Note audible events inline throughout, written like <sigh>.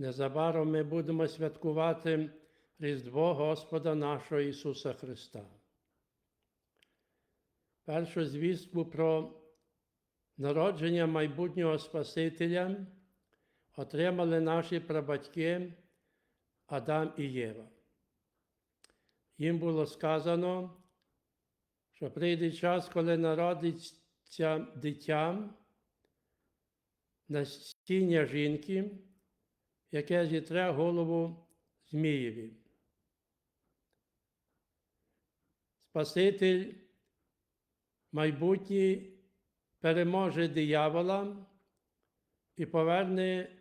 Незабаром ми будемо святкувати Різдво Господа нашого Ісуса Христа. Першу звістку про народження майбутнього Спасителя отримали наші прабатьки Адам і Єва. Їм було сказано, що прийде час, коли народиться дитя на стіння жінки, яке зітре голову Змієві. Спаситель майбутній переможе диявола і поверне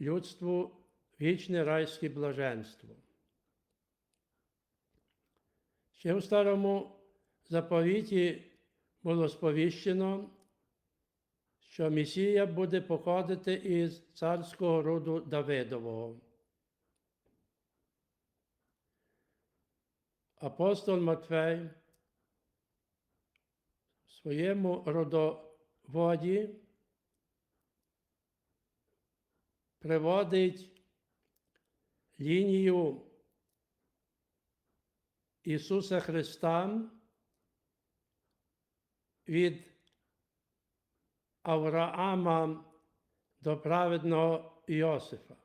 людству вічне райське блаженство. Ще у старому заповіті було сповіщено, що Месія буде походити із царського роду Давидового. Апостол Матфей в своєму родоводі приводить лінію Ісуса Христа від Авраама до праведного Іосифа.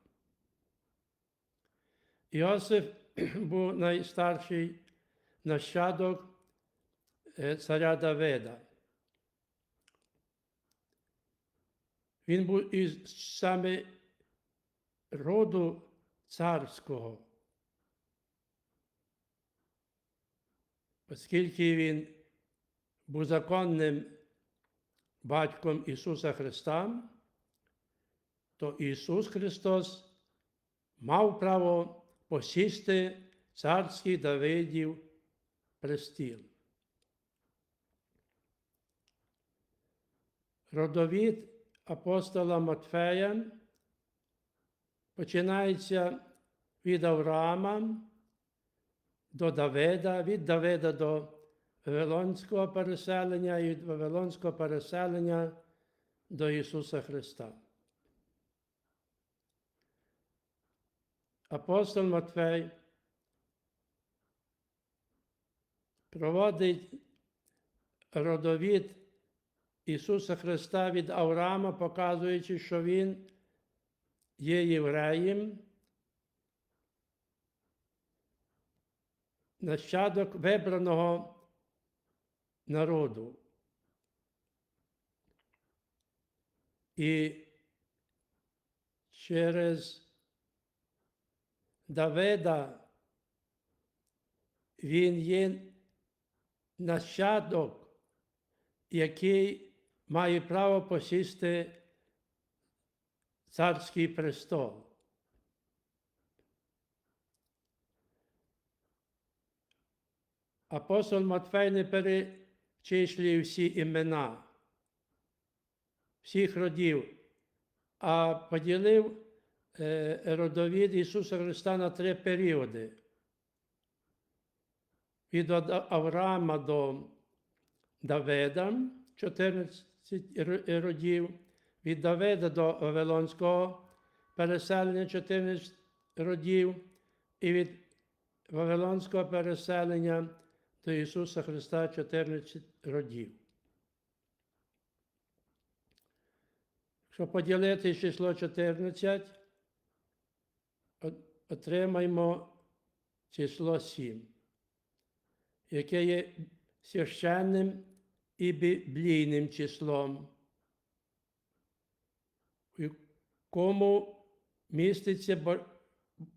Іосиф <clears throat> був найстарший нащадок е, царя Давида. Він був із саме роду царського, оскільки він був законним батьком Ісуса Христа, то Ісус Христос мав право посісти царський Давидів престіл. Родовід апостола Матфея починається від Авраама до Давида, від Давида до Вавилонського переселення і від Вавилонського переселення до Ісуса Христа. Апостол Матфей проводить родовід Ісуса Христа від Авраама, показуючи, що Він є євреєм, нащадок вибраного народу. І через Давида він є нащадок, який має право посісти царський престол. Апостол Матфей не перечислює всі імена, всіх родів, а поділив е, родовід Ісуса Христа на три періоди. Від Авраама до Давида 14 ро- родів, від Давида до Вавилонського переселення 14 родів, і від Вавилонського переселення до Ісуса Христа 14 родів. Якщо поділити число 14, отримаємо число 7, яке є священним і біблійним числом, у якому міститься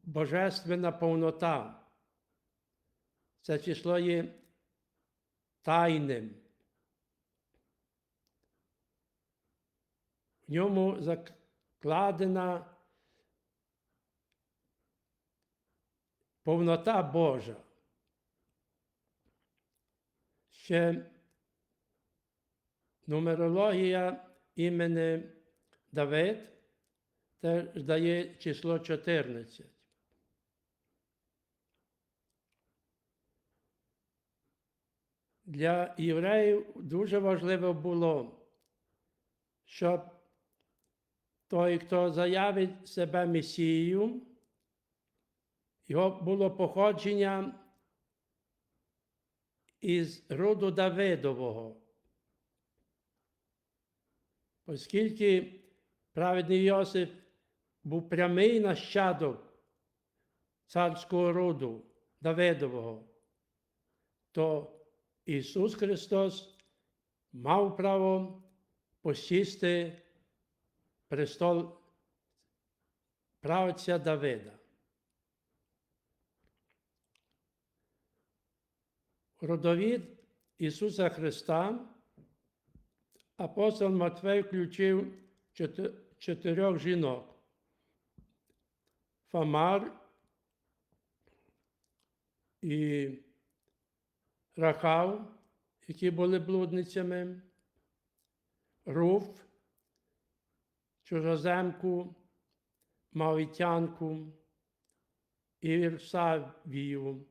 божественна повнота. Це число є тайним. В ньому закладена повнота Божа. Ще нумерологія імені Давид теж дає число 14. Для євреїв дуже важливо було, щоб той, хто заявить себе Месією, його було походження із роду Давидового. Оскільки праведний Йосип був прямий нащадок царського роду Давидового, то Ісус Христос мав право посісти престол правця Давида. Родовід Ісуса Христа апостол Матвей включив чотир- чотирьох жінок. Фамар і Рахав, які були блудницями, Руф, чужоземку, Мавітянку і Вірсавію,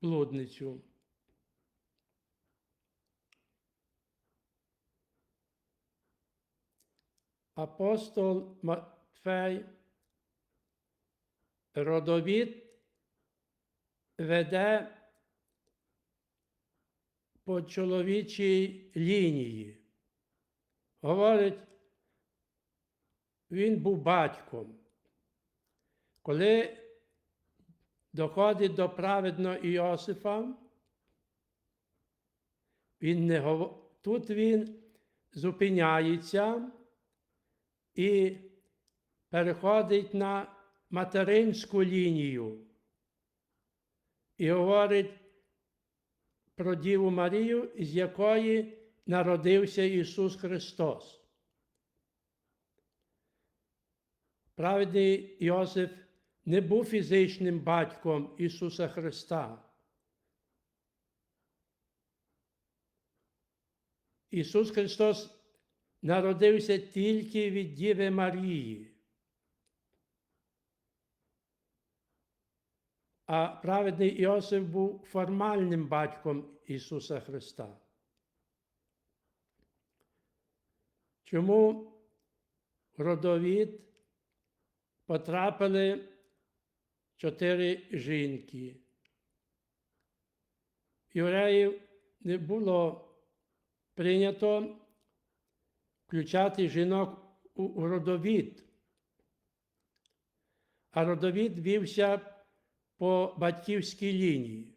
блудницю. Апостол Матфей родовід веде по чоловічій лінії. Говорить, він був батьком. Коли доходить до праведного Іосифа, він не гов... тут він зупиняється і переходить на материнську лінію і говорить про Діву Марію, з якої народився Ісус Христос. Праведний Йосиф не був фізичним батьком Ісуса Христа. Ісус Христос народився тільки від Діви Марії. А праведний Іосиф був формальним батьком Ісуса Христа. Чому родовід потрапили чотири жінки? Євреїв не було прийнято включати жінок у родовід. А родовід вівся по батьківській лінії.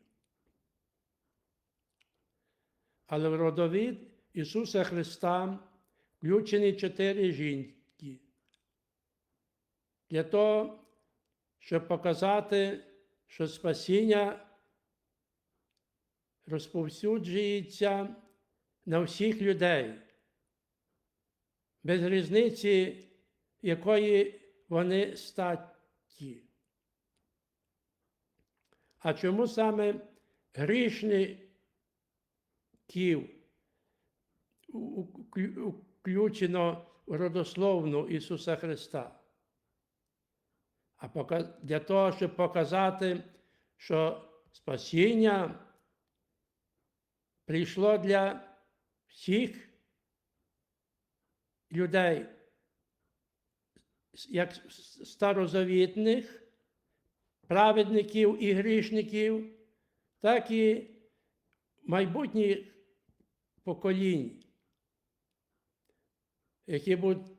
Але в родовід Ісуса Христа включені чотири жінки. Для того, щоб показати, що спасіння розповсюджується на всіх людей, без різниці, якої вони статі. А чому саме грішників включено в родословну Ісуса Христа? А для того, щоб показати, що спасіння прийшло для всіх людей, як старозавітних, праведників і грішників, так і майбутніх поколінь, які будуть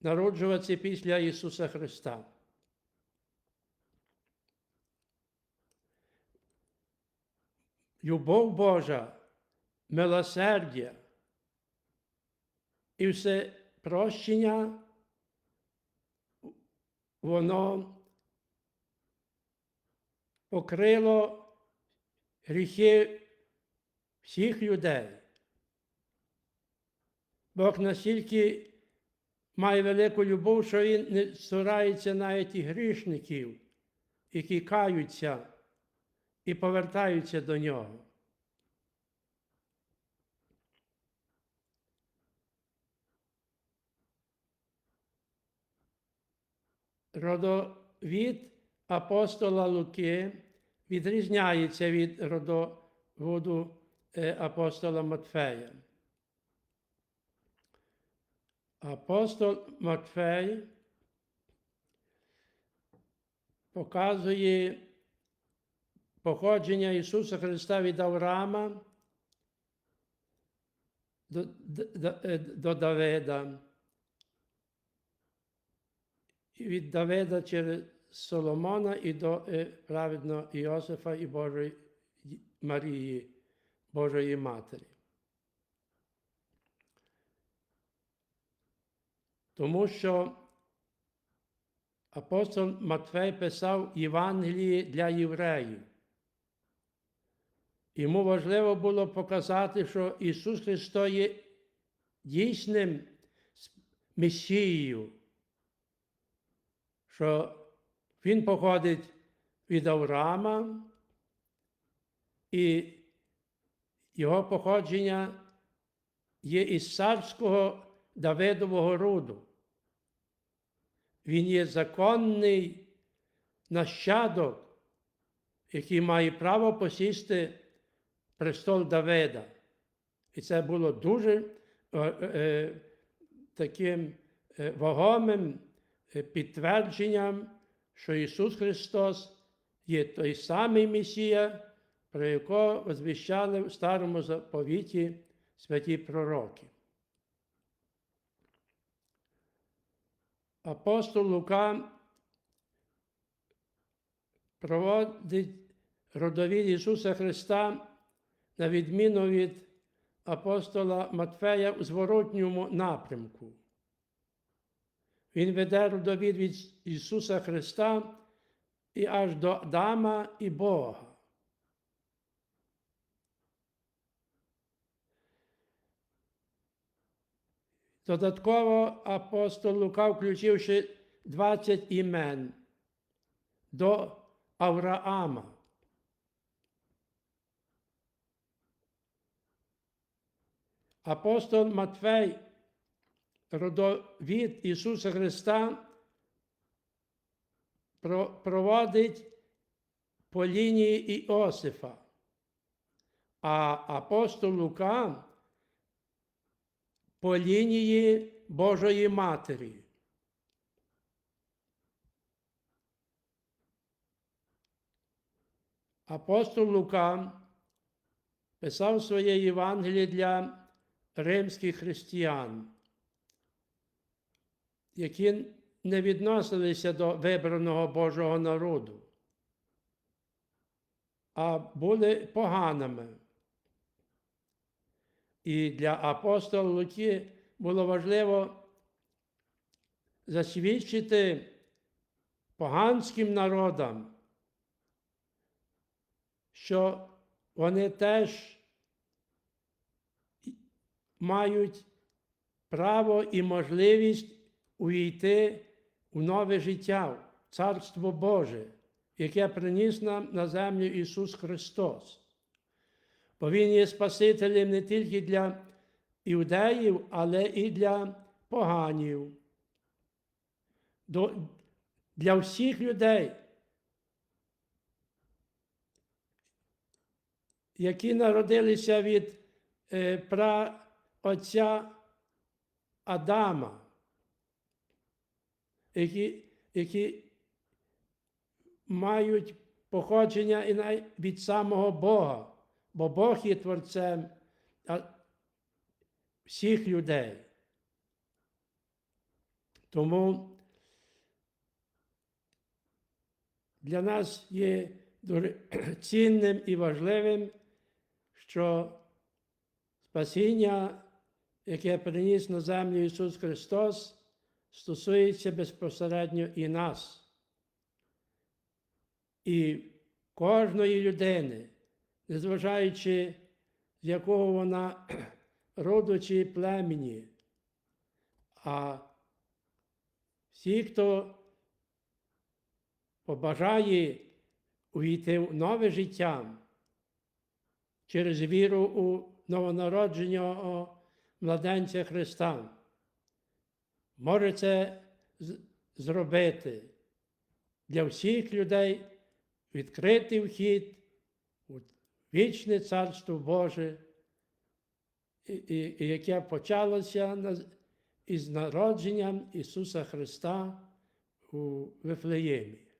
народжуватися після Ісуса Христа. Любов Божа, милосердя і все прощення, воно покрило гріхи всіх людей. Бог настільки має велику любов, що Він не цурається навіть і грішників, які каються і повертаються до нього. Родовід апостола Луки відрізняється від родоводу е, апостола Матфея. Апостол Матфей показує походження Ісуса Христа від Авраама до, до, до, е, до. І від Давида через Соломона і до е, праведного Іосифа і Божої Марії, Божої Матері. Тому що апостол Матфей писав Євангелії для євреїв. Йому важливо було показати, що Ісус Христос є дійсним Месією, що Він походить від Авраама, і його походження є із царського Давидового роду. Він є законний нащадок, який має право посісти престол Давида. І це було дуже е, е, таким е, вагомим е, підтвердженням, що Ісус Христос є той самий Месія, про якого звіщали в Старому заповіті святі пророки. Апостол Лука проводить родовід Ісуса Христа на відміну від апостола Матфея у зворотньому напрямку. Він веде родовід від Ісуса Христа і аж до Адама і Бога. Додатково апостол Лука включив ще 20 імен до Авраама. Апостол Матфей, родовід Ісуса Христа, проводить по лінії Іосифа, а апостол Лука по лінії Божої Матері. Апостол Лука писав своє Євангеліє для римських християн, які не відносилися до вибраного Божого народу, а були поганими. І для апостола Луки було важливо засвідчити поганським народам, що вони теж мають право і можливість увійти у нове життя, в Царство Боже, яке приніс нам на землю Ісус Христос. Бо Він є Спасителем не тільки для іудеїв, але і для поганів, для всіх людей, які народилися від е, праотця Адама, які, які мають походження і від самого Бога бо Бог є творцем всіх людей. Тому для нас є дуже <clears throat> цінним і важливим, що спасіння, яке приніс на землю Ісус Христос, стосується безпосередньо і нас, і кожної людини незважаючи з якого вона <clears throat> роду чи племені. А всі, хто побажає увійти в нове життя через віру у новонародженого младенця Христа, може це зробити для всіх людей відкритий вхід у вічне Царство Боже, і, і, яке почалося із народженням Ісуса Христа у Вифлеємі.